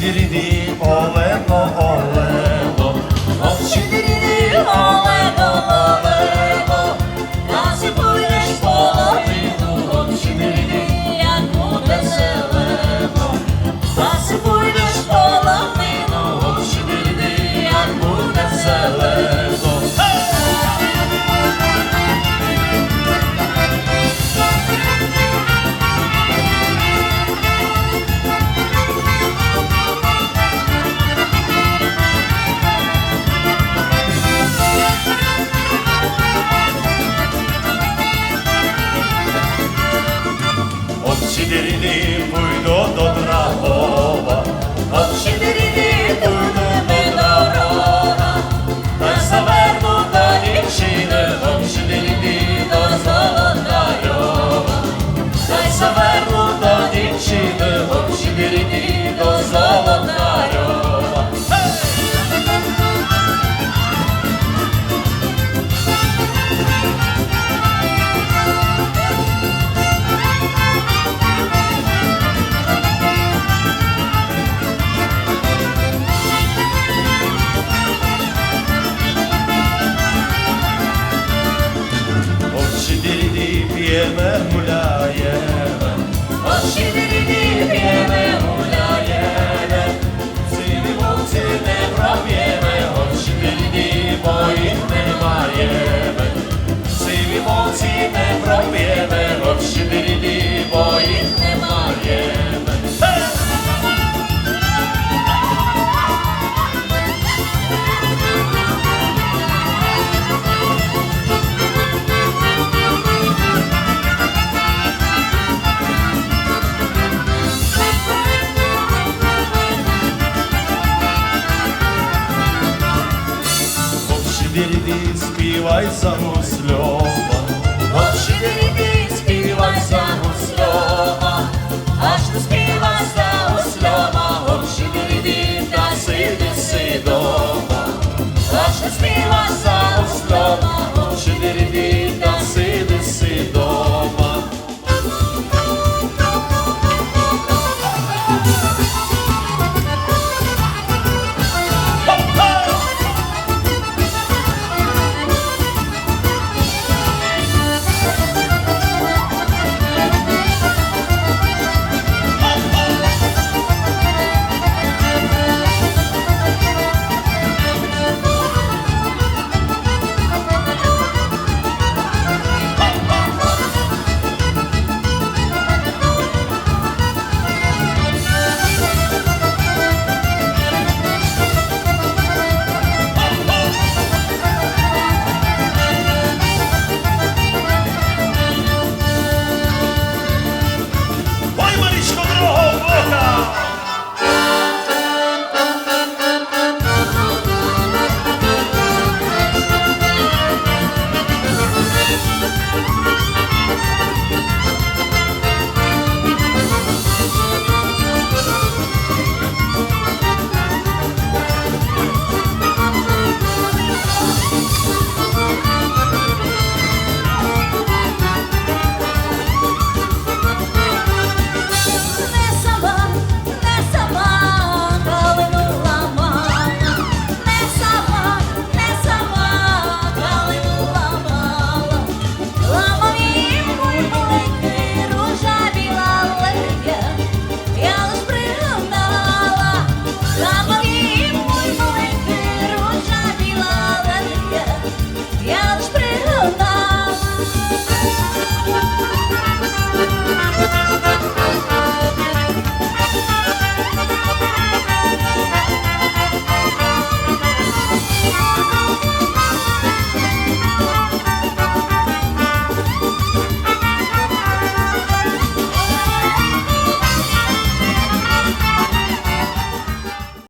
diridi, olem o olem. Общі-дірі-ді, пойду до Драгова, Общі-дірі-ді, буде дорога, та заверну до дівчини, Золотарьова. Та заверну до дівчини, общі-дірі-ді, до Золотарьова. Mevla'ya Hoş yerini bilemem Общі-дірі-ді, співай за гусльом.